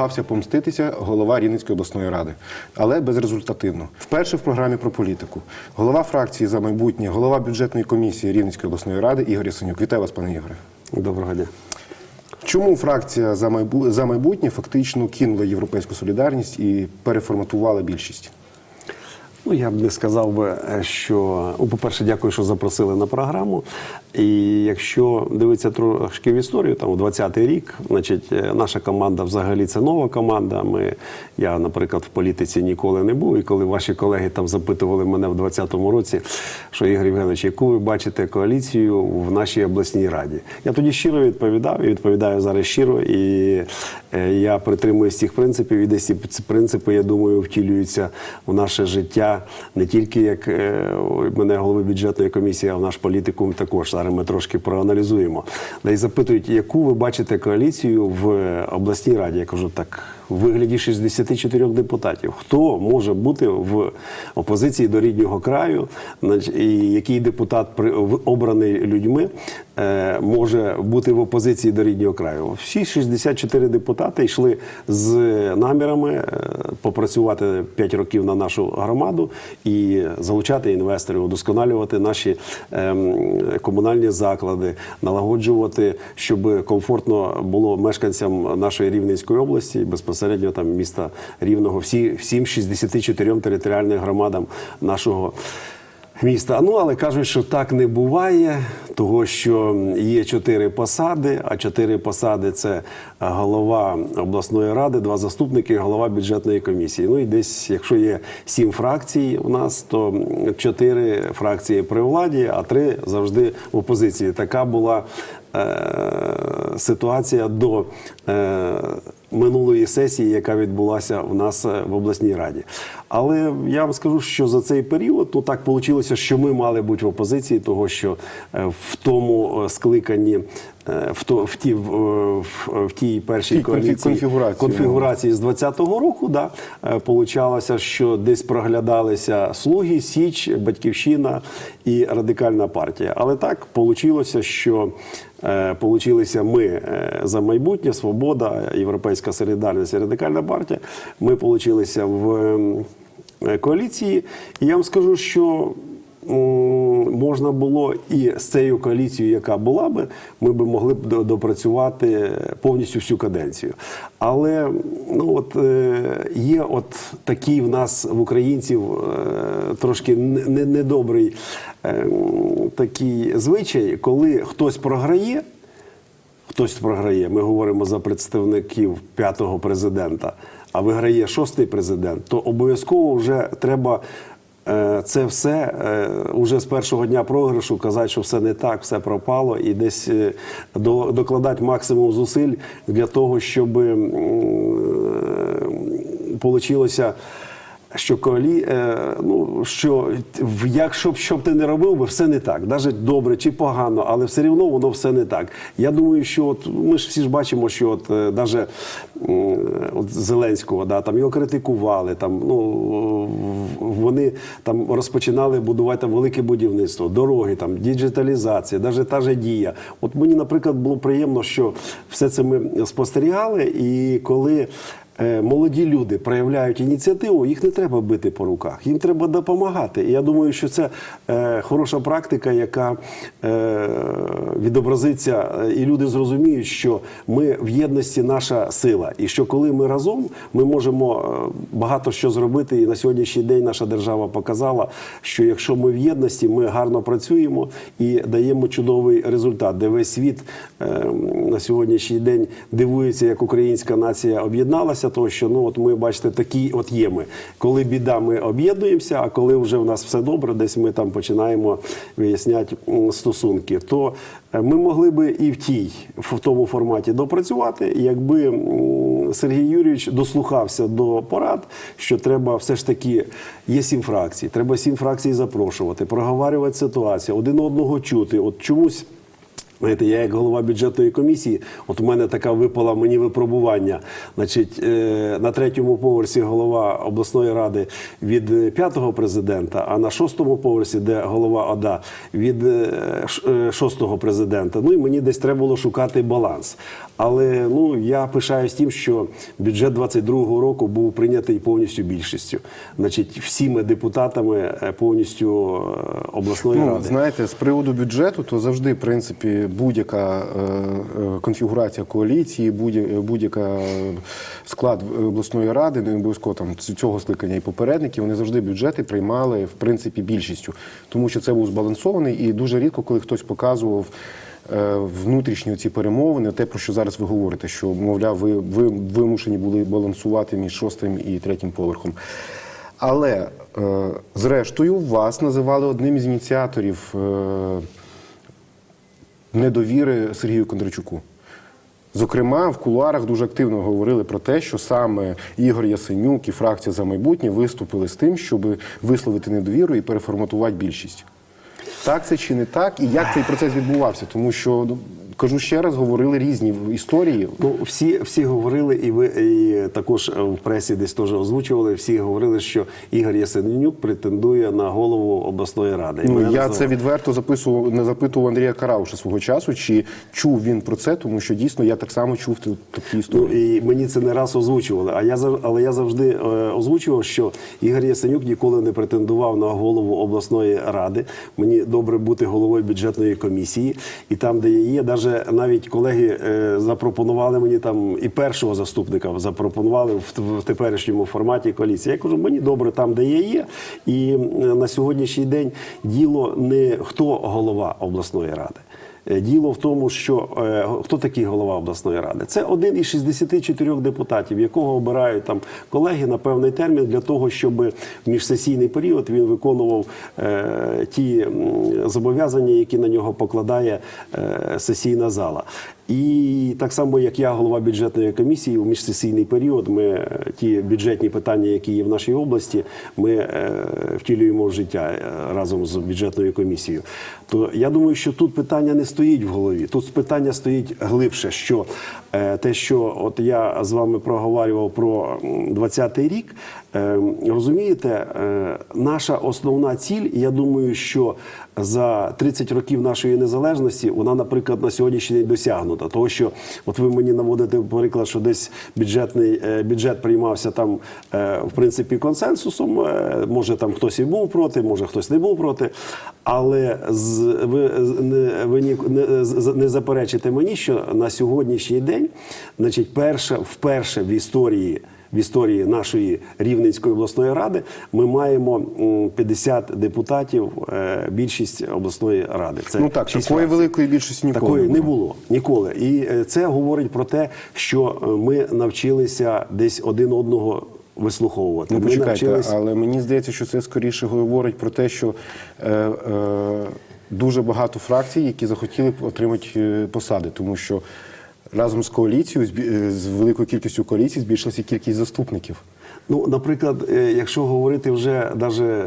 намагався помститися голова Рівненської обласної ради, але безрезультативно. Вперше в програмі про політику. Голова фракції за майбутнє, голова бюджетної комісії Рівненської обласної ради Ігор Ясенюк. Вітаю вас, пане Ігоре. Доброго дня. Чому фракція за за майбутнє фактично кинула європейську солідарність і переформатувала більшість? Ну, я б не сказав би, що ну, по-перше, дякую, що запросили на програму. І якщо дивитися трошки в історію, там у 20-й рік, значить, е, наша команда взагалі це нова команда. Ми, я, наприклад, в політиці ніколи не був. І коли ваші колеги там запитували мене в 20-му році, що Ігор Євгенович, яку ви бачите коаліцію в нашій обласній раді? Я тоді щиро відповідав і відповідаю зараз щиро. І е, я притримуюсь цих принципів, і десь ці принципи, я думаю, втілюються в наше життя не тільки як е, мене голови бюджетної комісії, а в наш політикум також. Зараз ми трошки проаналізуємо. Да й запитують, яку ви бачите коаліцію в обласній раді? Я кажу, так в вигляді 64 депутатів. Хто може бути в опозиції до рідного краю, і який депутат обраний людьми е, може бути в опозиції до рідного краю? Всі 64 депутати йшли з намірами е, попрацювати 5 років на нашу громаду і залучати інвесторів, удосконалювати наші ем, комунальні заклади, налагоджувати, щоб комфортно було мешканцям нашої Рівненської області, безпосередньо там міста Рівного, всі, всім 64 територіальним громадам нашого. Міста, ну але кажуть, що так не буває, того що є чотири посади. А чотири посади це голова обласної ради, два заступники, голова бюджетної комісії. Ну і десь, якщо є сім фракцій у нас, то чотири фракції при владі, а три завжди в опозиції. Така була е, ситуація до е, минулої сесії, яка відбулася в нас е, в обласній раді. Але я вам скажу, що за цей період ну так вийшло, що ми мали бути в опозиції, того що е, в тому е, скликанні. Е, В, то, в, ті, в, в, в тій першій Тій коаліції конфігурації. конфігурації з 20-го року, да, е, получалося, що десь проглядалися слуги, Січ, Батьківщина і радикальна партія. Але так вийшло, що е, получилися ми е, за майбутнє, свобода, європейська солідарність і радикальна партія. Ми получилися в е, коаліції. І я вам скажу, що можна було і з цією коаліцією, яка була би, ми б могли б допрацювати повністю всю каденцію. Але ну от е, є от такий в нас в українців е, трошки не- не- недобрий е, такий звичай, коли хтось програє. Хтось програє. Ми говоримо за представників п'ятого президента, а виграє шостий президент, то обов'язково вже треба це все е, уже з першого дня програшу казати, що все не так, все пропало, і десь е, до- докладати максимум зусиль для того, щоб вийшло що коалі, е, ну що якщо б що б ти не робив, би все не так, навіть добре чи погано, але все рівно воно все не так. Я думаю, що от ми ж всі ж бачимо, що от е, навіть от Зеленського, да, там його критикували, там ну вони там розпочинали будувати велике будівництво, дороги, там діджиталізація, навіть та же дія. От мені, наприклад, було приємно, що все це ми спостерігали, і коли. Е, молоді люди проявляють ініціативу, їх не треба бити по руках, їм треба допомагати. І я думаю, що це е, хороша практика, яка е, відобразиться, і люди зрозуміють, що ми в єдності наша сила, і що коли ми разом, ми можемо багато що зробити. І на сьогоднішній день наша держава показала, що якщо ми в єдності, ми гарно працюємо і даємо чудовий результат, де весь світ на сьогоднішній день дивується, як українська нація об'єдналася, тому що ну от ми бачите, такі от є ми. Коли біда, ми об'єднуємося, а коли вже в нас все добре, десь ми там починаємо виясняти стосунки. То е, ми могли би і в тій в тому форматі допрацювати, якби Сергій Юрійович дослухався до порад, що треба все ж таки є сім фракцій. Треба сім фракцій запрошувати, проговорювати ситуацію, один одного чути. От чомусь. Знаєте, я як голова бюджетної комісії, от у мене така випала мені випробування. Значить, е, на третьому поверсі голова обласної ради від е, п'ятого президента, а на шостому поверсі, де голова ОДА, від е, шостого президента. Ну і мені десь треба було шукати баланс. Але ну я пишаюсь тим, що бюджет 22-го року був прийнятий повністю більшістю. Значить, всіми депутатами повністю обласної Ну, ради. знаєте, з приводу бюджету, то завжди, в принципі, будь-яка е, е, конфігурація коаліції, будь- будь-яка е, склад обласної ради, не обов'язково там цього скликання і попередники, вони завжди бюджети приймали в принципі більшістю, тому що це був збалансований і дуже рідко, коли хтось показував. Внутрішні ці перемовини, те про що зараз ви говорите, що мовляв, ви, ви вимушені були балансувати між шостим і третім поверхом. Але е, зрештою вас називали одним із ініціаторів е, недовіри Сергію Кондрачуку. Зокрема, в кулуарах дуже активно говорили про те, що саме Ігор Ясенюк і фракція за майбутнє виступили з тим, щоб висловити недовіру і переформатувати більшість. Так це чи не так, і як цей процес відбувався? Тому що ну, кажу ще раз, говорили різні історії. Ну, всі, всі говорили, і ви і також е, в пресі десь теж озвучували. Всі говорили, що Ігор Ясенюк претендує на голову обласної ради. І Ну, я це відверто записував, не запитував Андрія Карауша свого часу, чи чув він про це, тому що дійсно я так само чув такі Ну, і мені це не раз озвучували. А я але я завжди е, озвучував, що Ігор Ясенюк ніколи не претендував на голову обласної ради. Мені добре бути головою бюджетної комісії, і там, де я є, даже навіть колеги е, запропонували мені там і першого заступника запропонували в, в теперішньому форматі коаліції. Я кажу, мені добре там, де я є. І е, на сьогоднішній день діло не хто голова обласної ради. Е, Діло в тому, що е, хто такий голова обласної ради? Це один із 64 депутатів, якого обирають там колеги на певний термін для того, щоб в міжсесійний період він виконував е, ті зобов'язання, які на нього покладає сесійна зала. І так само, як я, голова бюджетної комісії, у міжсесійний період ми е, ті бюджетні питання, які є в нашій області, ми е, втілюємо в життя е, разом з бюджетною комісією. То я думаю, що тут питання не стоїть в голові. Тут питання стоїть глибше. Що те, що от я з вами проговорював про м, 20-й рік, розумієте, е, наша основна ціль, я думаю, що за 30 років нашої незалежності вона, наприклад, на сьогоднішній день досягнута. Того, що от ви мені наводите приклад, що десь бюджетний е, бюджет приймався там е, в принципі консенсусом. Може там хтось і був проти, може хтось не був проти. Але з ви не ви не, з- не заперечите мені, що на сьогоднішній день, значить, перша вперше в історії. В історії нашої Рівненської обласної ради ми маємо м, 50 депутатів, е, більшість обласної ради. Це ну так, такої фракцій. великої більшості ніколи Такої не було. було ніколи. І е, це говорить про те, що е, ми навчилися десь один одного вислуховувати. Ну, почекайте, навчились- але мені здається, що це скоріше говорить про те, що е, е, дуже багато фракцій, які захотіли отримати посади, тому що разом з коаліцією, е, з великою кількістю коаліцій, збільшилася кількість заступників. Ну, наприклад, е, якщо говорити вже даже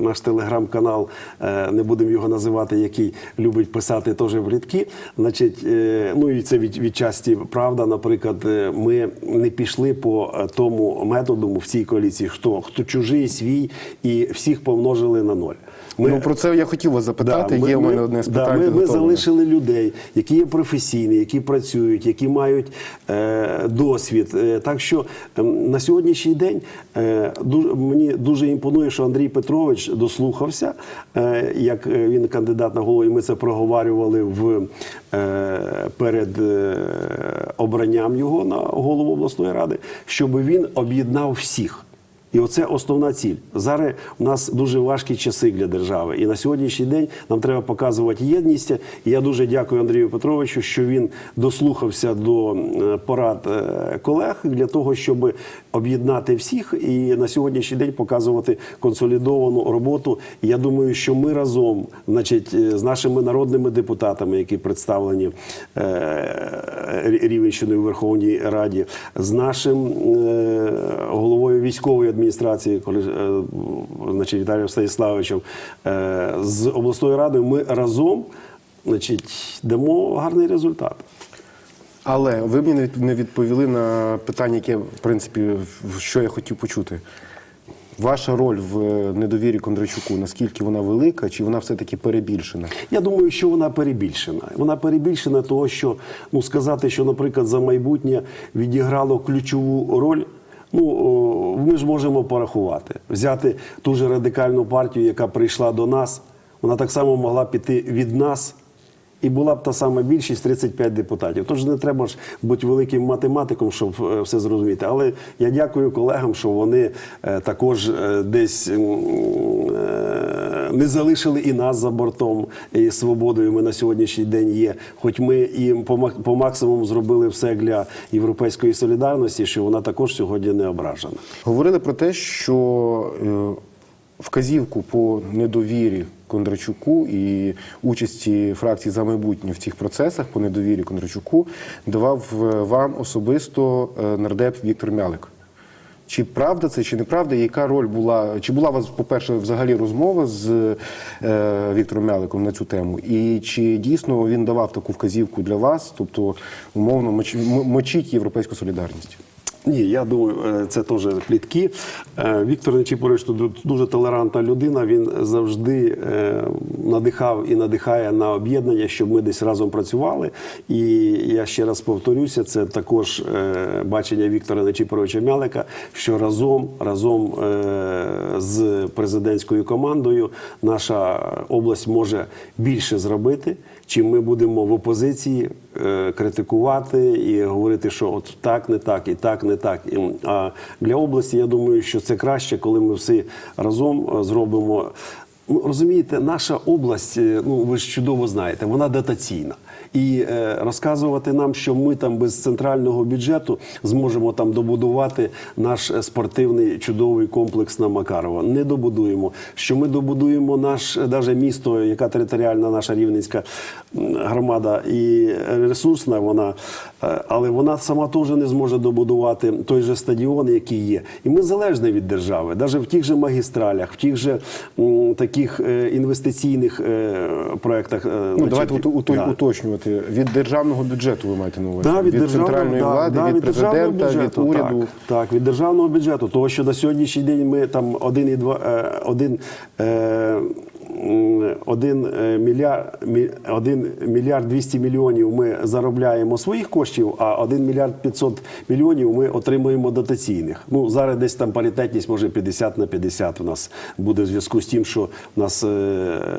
наш телеграм-канал, е, не будемо його називати, який любить писати теж в рядки, значить, е, ну і це від, від часті правда. Наприклад, е, ми не пішли по е, тому методу в цій коаліції, хто хто чужий, свій, і всіх помножили на ноль. Ну про це я хотів вас запитати. ми- Є у мене одне з да, питань. ми, ми залишили людей, які є професійні, які працюють, які мають е, досвід. Е, так що е, на сьогоднішній день е, дуже, мені дуже імпонує, що Андрій Петрович дослухався, е, як е, він кандидат на голову, і ми це проговорювали в, е, перед е, обранням його на голову обласної ради, щоб він об'єднав всіх. І оце основна ціль. Зараз у нас дуже важкі часи для держави. І на сьогоднішній день нам треба показувати єдність. І я дуже дякую Андрію Петровичу, що він дослухався до порад е, колег для того, щоб об'єднати всіх і на сьогоднішній день показувати консолідовану роботу. Я думаю, що ми разом, значить, е, з нашими народними депутатами, які представлені е, Рівенщиною у Верховній Раді, з нашим головою військової адміністрації, коли, е, значить, Віталієм Станіславовичем, е, з обласною радою, ми разом значить, дамо гарний результат. Але ви мені не відповіли на питання, яке, в принципі, що я хотів почути. Ваша роль в недовірі Кондрачуку, наскільки вона велика, чи вона все-таки перебільшена? Я думаю, що вона перебільшена. Вона перебільшена, того, що ну сказати, що, наприклад, за майбутнє відіграло ключову роль. Ну ми ж можемо порахувати, взяти ту ж радикальну партію, яка прийшла до нас. Вона так само могла піти від нас. І була б та сама більшість 35 депутатів. Тож не треба ж бути великим математиком, щоб е, все зрозуміти. Але я дякую колегам, що вони е, також е, десь не залишили і нас за бортом і свободою. Ми на сьогоднішній день є. Хоч ми мак- по максимуму зробили все для європейської солідарності, що вона також сьогодні не ображена. Говорили про те, що е, вказівку по недовірі Кондрачуку і участі фракції за майбутнє в цих процесах по недовірі Кондрачуку давав е, вам особисто е, нардеп Віктор Мялик. Чи правда це, чи неправда? Яка роль була? Чи була у вас, по-перше, взагалі розмова з е, Віктором Мяликом на цю тему? І чи дійсно він давав таку вказівку для вас, тобто умовно моч- м- європейську солідарність? Ні, я думаю, е, це теж плітки. Е, Віктор Нечіпорович тут дуже толерантна людина. Він завжди е, надихав і надихає на об'єднання, щоб ми десь разом працювали. І я ще раз повторюся, це також бачення Віктора Нечіпоровича Мялика, що разом, разом з президентською командою наша область може більше зробити. Чим ми будемо в опозиції е, критикувати і говорити, що от так не так, і так не так. А для області я думаю, що це краще, коли ми всі разом е, зробимо. Ну, розумієте, наша область, е, ну ви ж чудово знаєте, вона дотаційна. І е, розказувати нам, що ми там без центрального бюджету зможемо там добудувати наш е, спортивний чудовий комплекс на Макарова. Не добудуємо. Що ми добудуємо наш навіть місто, яка територіальна наша рівненська громада і ресурсна, вона, е, але вона сама теж не зможе добудувати той же стадіон, який є. І ми залежні від держави, навіть в тих же магістралях, в тих же м, таких е, інвестиційних е, проєктах. е, Ну, значить, давайте да. уточнювати. Від державного бюджету ви маєте на увазі? Да, від, від центральної да, влади, да, від, від президента, від уряду. Так, так, від державного бюджету. Того, що на сьогоднішній день ми там один і два один. е, 1 е, мільярд, 1 мільярд 200 мільйонів ми заробляємо своїх коштів, а 1 мільярд 500 мільйонів ми отримуємо дотаційних. Ну, зараз десь там паритетність може 50 на 50 у нас буде в зв'язку з тим, що у нас е,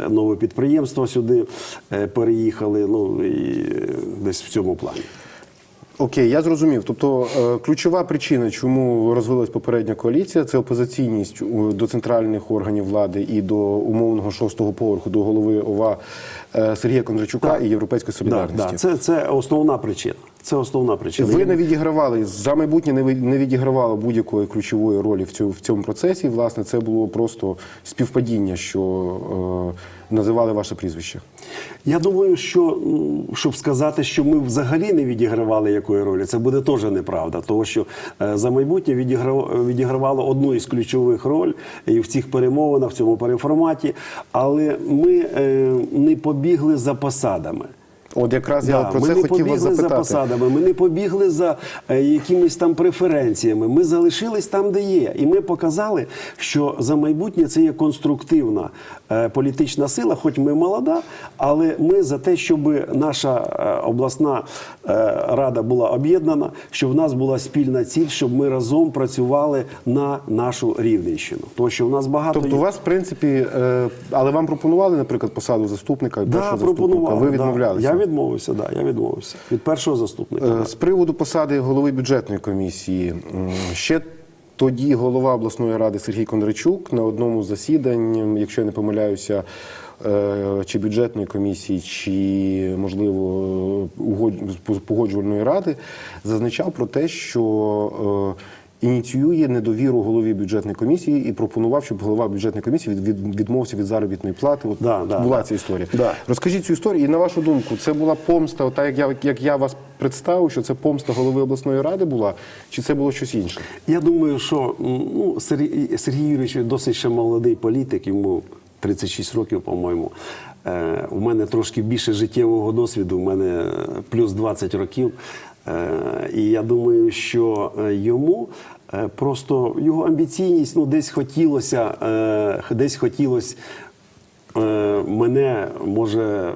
нове підприємство сюди е, переїхали, ну і десь в цьому плані. Окей, я зрозумів. Тобто е, ключова причина, чому розвилась попередня коаліція, це опозиційність до центральних органів влади і до умовного шостого поверху, до голови ОВА е, Сергія Кондрачука і Європейської солідарності. солідарності. так. це, це основна причина. Це основна причина. Ви не відігравали за майбутнє, не не відігравало будь-якої ключової ролі в цьому в цьому процесі. Власне, це було просто співпадіння, що е, називали ваше прізвище. Я думаю, що щоб сказати, що ми взагалі не відігравали якої ролі, це буде теж неправда. Тому що е, за майбутнє відіграв, відігравало одну із ключових роль і в цих перемовинах, в цьому переформаті, але ми е, не побігли за посадами. От якраз я Да, про ми це не хотів вас побігли за посадами, ми не побігли за е, якимись там преференціями. Ми залишились там, де є. І ми показали, що за майбутнє це є конструктивна е, політична сила, хоч ми молода, але ми за те, щоб наша е, обласна рада була об'єднана, щоб в нас була спільна ціль, щоб ми разом працювали на нашу рівненщину. Тому що в нас багато Тобто, у вас, в принципі, але вам пропонували, наприклад, посаду заступника, да, першого заступника. Ви відмовлялися. Я відмовився, да, я відмовився від першого заступника. Е, З приводу посади голови бюджетної комісії ще тоді голова обласної ради Сергій Кондрачук на одному з засідань, якщо я не помиляюся, е, чи бюджетної комісії, чи можливо угод- погоджувальної ради, зазначав про те, що. Ініціює недовіру голові бюджетної комісії і пропонував, щоб голова бюджетної комісії від, від, відмовився від заробітної плати. От Да, да, була да. ця історія. Да. Розкажіть цю історію, і на вашу думку, це була помста, так як я, як я вас представив, що це помста голови обласної ради була, чи це було щось інше? Я думаю, що ну, Сергій, Сергій Юрійович досить ще молодий політик, йому 36 років, по-моєму. Е, У мене трошки більше життєвого досвіду, у мене плюс 20 років. Е, І я думаю, що е, йому просто його амбіційність ну, десь хотілося, е, десь хотілося е, мене може.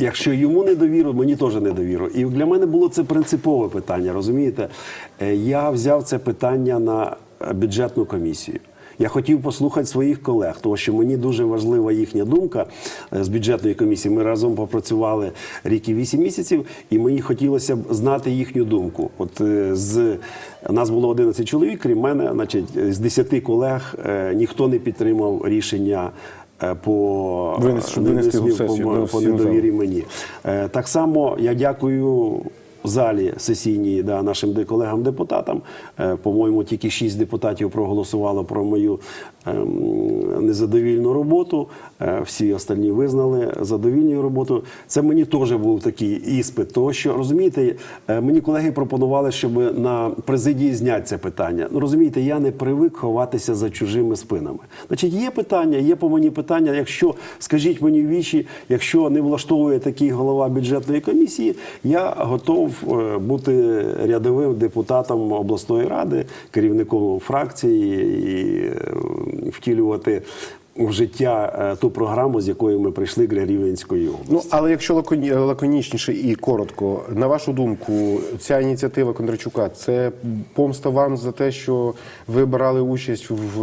Якщо йому не довіру, мені теж не довіру. І для мене було це принципове питання. Розумієте, Е, я взяв це питання на е, бюджетну комісію. Я хотів послухати своїх колег, тому що мені дуже важлива їхня думка е, з бюджетної комісії. Ми разом попрацювали рік і вісім місяців, і мені хотілося б знати їхню думку. От е, з нас було 11 чоловік, крім мене, значить, з 10 колег е, ніхто не підтримав рішення. е, По, Винести- щоб винести його в по- сесію, по, по недовірі мені. Е, Так само я дякую залі сесійній да, нашим де- колегам-депутатам. Е, По-моєму, тільки шість депутатів проголосувало про мою незадовільну роботу. Е, Всі остальні визнали задовільну роботу. Це мені теж був такий іспит. Тому що розумієте, е, мені колеги пропонували, щоб на президії зняти це питання. Ну розумієте, я не привик ховатися за чужими спинами. Значить, є питання, є по мені питання. Якщо скажіть мені вічі, якщо не влаштовує такий голова бюджетної комісії, я готов е, бути рядовим депутатом обласної ради, керівником фракції і втілювати в життя е, ту програму, з якою ми прийшли для Рівненської області. Ну, але якщо лаконі- лаконічніше і коротко, на вашу думку, ця ініціатива Кондрачука це помста вам за те, що ви брали участь в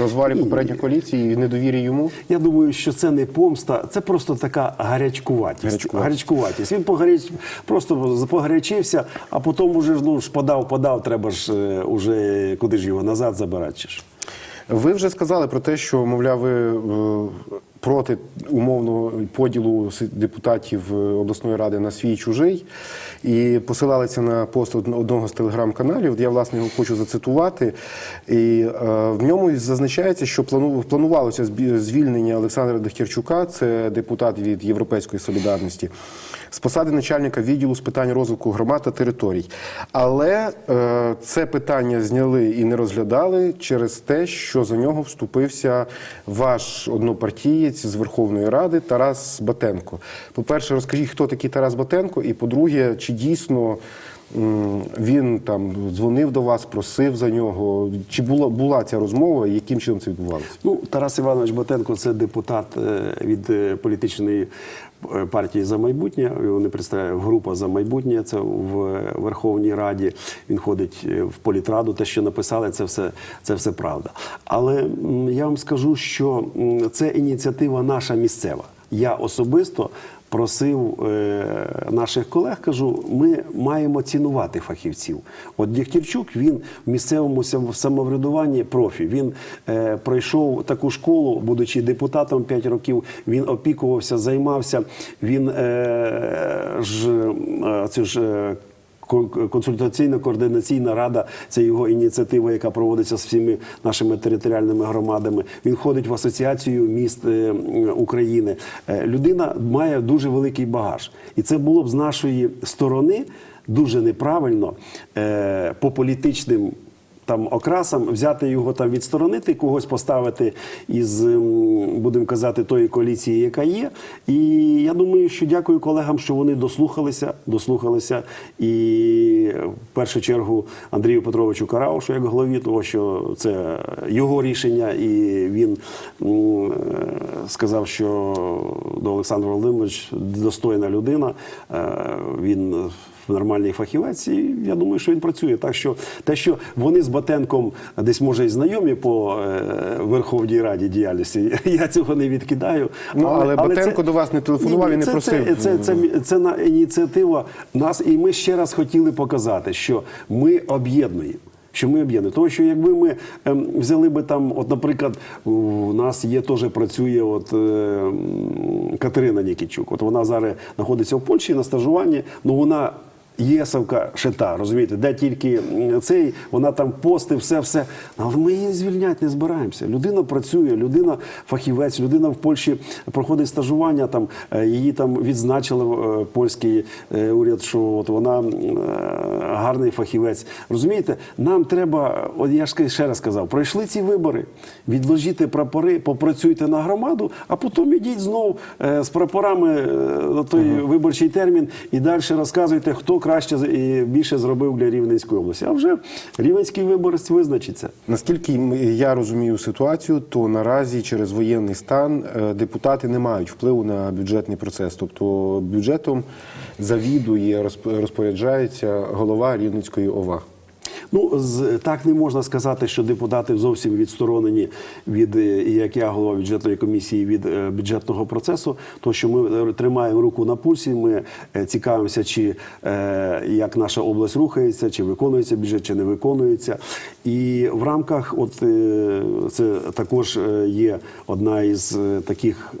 розвалі попередньої коаліції і недовірі йому? Я думаю, що це не помста, це просто така гарячкуватість. Гарячкуватість. Гарячкуватість. Він погаряч... просто погарячився, а потім уже ж, ну, ж подав, подав, треба ж е, уже куди ж його назад забирати. чи ж. Ви вже сказали про те, що, мовляв, ви е, проти умовного поділу депутатів е, обласної ради на свій чужий, і посилалися на пост одного з телеграм-каналів. Я власне його хочу зацитувати. І е, в ньому зазначається, що планувалося звільнення Олександра Дехтярчука, це депутат від Європейської солідарності, з посади начальника відділу з питань розвитку громад та територій. Але е, це питання зняли і не розглядали через те, що за нього вступився ваш однопартієць з Верховної Ради Тарас Батенко. По-перше, розкажіть, хто такий Тарас Батенко, і по-друге, чи дійсно. Він там дзвонив до вас, просив за нього. Чи була була ця розмова? і Яким чином це відбувалося? Ну, Тарас Іванович Батенко це депутат е, від е, політичної партії за майбутнє. Його не представляє група за майбутнє. Це в Верховній Раді. Він ходить е, в політраду. Те, що написали, це все, це все правда. Але я вам скажу, що це ініціатива наша місцева. Я особисто просив е, наших колег, кажу, ми маємо цінувати фахівців. От Дігтярчук, він в місцевому самоврядуванні профі. Він е, пройшов таку школу, будучи депутатом 5 років, він опікувався, займався. Він е, ж, е, цю ж е, Консультаційно-координаційна рада це його ініціатива, яка проводиться з всіми нашими територіальними громадами. Він ходить в асоціацію міст е, України. Е, Людина має дуже великий багаж, і це було б з нашої сторони дуже неправильно е, по політичним. Там окрасам взяти його там відсторонити, когось поставити із, ем, будемо казати, тої коаліції, яка є. І я думаю, що дякую колегам, що вони дослухалися, дослухалися. І в першу чергу Андрію Петровичу Караушу як голові, того що це його рішення, і він е, сказав, що до Олександра Володимирович достойна людина. Е, Він нормальний фахівець, і я думаю, що він працює. Так що те, що вони з Батенком десь може і знайомі по е, Верховній Раді діяльності, я цього не відкидаю. Ну, але Батенко до вас не телефонував і не це, просив. Це, це, це, це, це на ініціатива нас, і ми ще раз хотіли показати, що ми об'єднуємо. Що ми об'єднуємо. Тому що якби ми ем, взяли би там, от, наприклад, у нас є теж працює от, е, Катерина Нікітчук. От вона зараз знаходиться в Польщі на стажуванні, ну вона Єсовка шита, розумієте, де тільки цей, вона там пости, все, все. Але ми її звільняти не збираємося. Людина працює, людина фахівець, людина в Польщі проходить стажування. Там е, її там відзначили е, польський е, уряд, що от вона гарний фахівець. Розумієте, нам треба, от я ж ще раз сказав, пройшли ці вибори, відложіть прапори, попрацюйте на громаду, а потім ідіть знов е, з прапорами на той виборчий термін і далі розказуйте, хто краще з- і більше зробив для Рівненської області. А вже рівненський виборець визначиться. Наскільки я розумію ситуацію, то наразі через воєнний стан е, депутати не мають впливу на бюджетний процес. Тобто бюджетом завідує, розп- розпоряджається голова Рівненської ОВА. Ну з так не можна сказати, що депутати зовсім відсторонені від е, як я голова бюджетної комісії від е, бюджетного процесу. То що ми е, тримаємо руку на пульсі, ми цікавимося, чи як наша область рухається, чи виконується бюджет, чи не виконується. І в рамках, от це також є одна із таких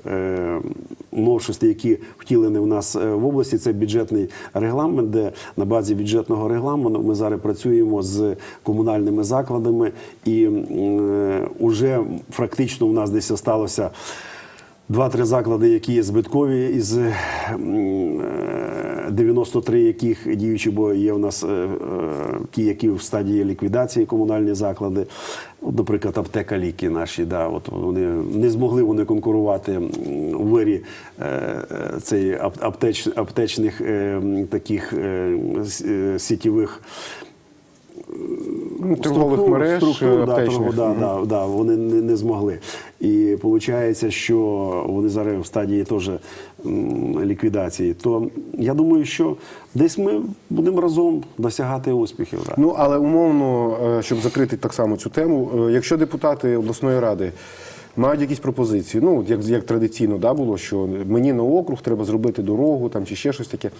е, які втілені в нас е, в області. Це бюджетний регламент, де на базі бюджетного регламенту ми зараз працюємо з комунальними закладами, і е, уже практично у нас десь залишилося Два-три заклади, які є збиткові, із е, 93 яких діючі, бо є у нас е, е, ті, які в стадії ліквідації комунальні заклади. От, наприклад, аптека ліки наші, да, от вони не змогли вони конкурувати у вирі е, е, цей аптеч, аптечних е, таких е, е, сітєвих торгових мереж структур, да, аптечних. торгов- да, да, да, вони не, не змогли. І виходить, що вони зараз в стадії теж ліквідації. То я думаю, що десь ми будемо разом досягати успіхів. Да. Ну але умовно, е, щоб закрити так само цю тему, е, якщо депутати обласної ради мають якісь пропозиції, ну як, як традиційно да, було, що мені на округ треба зробити дорогу там чи ще щось таке.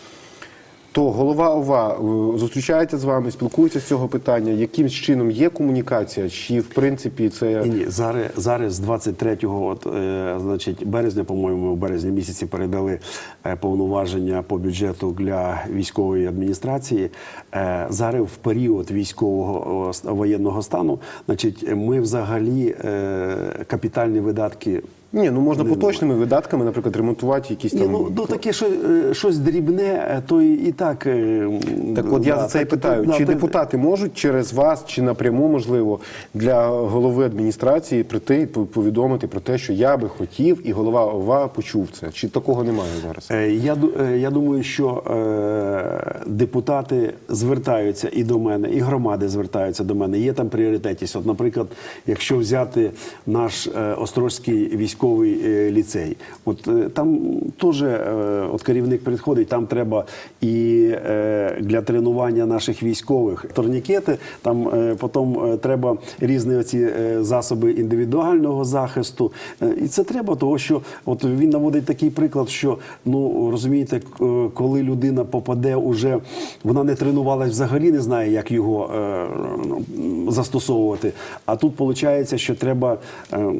То голова ОВА е, зустрічається з вами, спілкується з цього питання. Якимсь чином є комунікація? Чи в принципі це Ні, ні, зараз, зараз з 23-го, от, е, значить, березня, по-моєму, в березні місяці передали е, повноваження по бюджету для військової адміністрації. Е, зараз в період військового воєнного стану, значить, ми взагалі е, капітальні видатки. Ні? Ну можна поточними видатками, наприклад, ремонтувати якісь Ні, там. ну, ну таке що, е, щось дрібне, е, то і, і так. е, Так от я да, за це і питаю. да, чи так- депутати можуть через вас, чи напряму, можливо, для голови адміністрації прийти і повідомити про те, що я би хотів, і голова ОВА почув це? Чи такого немає зараз? Е, Я, е, я думаю, що е, депутати звертаються і до мене, і громади звертаються до мене. Є там пріоритетність. От, наприклад, якщо взяти наш е, Острозький військовий е, ліцей, от е, там теж е, от керівник підходить, там треба і для тренування наших військових турнікети, там потім треба різні оці засоби індивідуального захисту. І це треба, того що от він наводить такий приклад, що ну розумієте, коли людина попаде уже, вона не тренувалась взагалі, не знає, як його ну, застосовувати. А тут виходить, що треба е,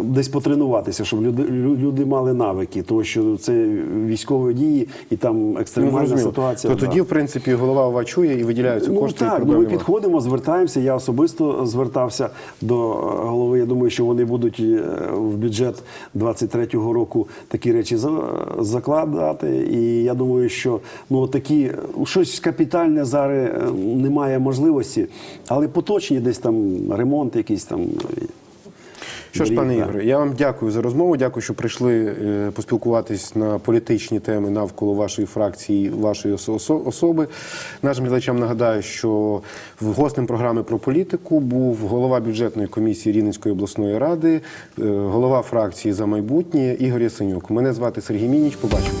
десь потренуватися, щоб люди, лю- люди мали навики, тому що це військові дії і там екстремальна Ну, ситуація. То да. тоді, в принципі, голова ОВА чує і виділяються Ну кошти. і так, ну, ми підходимо, звертаємося. Я особисто звертався до голови. Я думаю, що вони будуть е, в бюджет 23-го року такі речі за- закладати. І я думаю, що ну такі щось капітальне зараз е, немає можливості, але поточні десь там ремонт, якийсь там. Що ж, пане. Ігоре, я вам дякую за розмову. Дякую, що прийшли е, поспілкуватись на політичні теми навколо вашої фракції, вашої осо- осо- особи. Нашим глядачам нагадаю, що в гостем програми про політику був голова бюджетної комісії Рівненської обласної ради, е, голова фракції за майбутнє Ігор Ясенюк. Мене звати Сергій Мініч. Побачимо.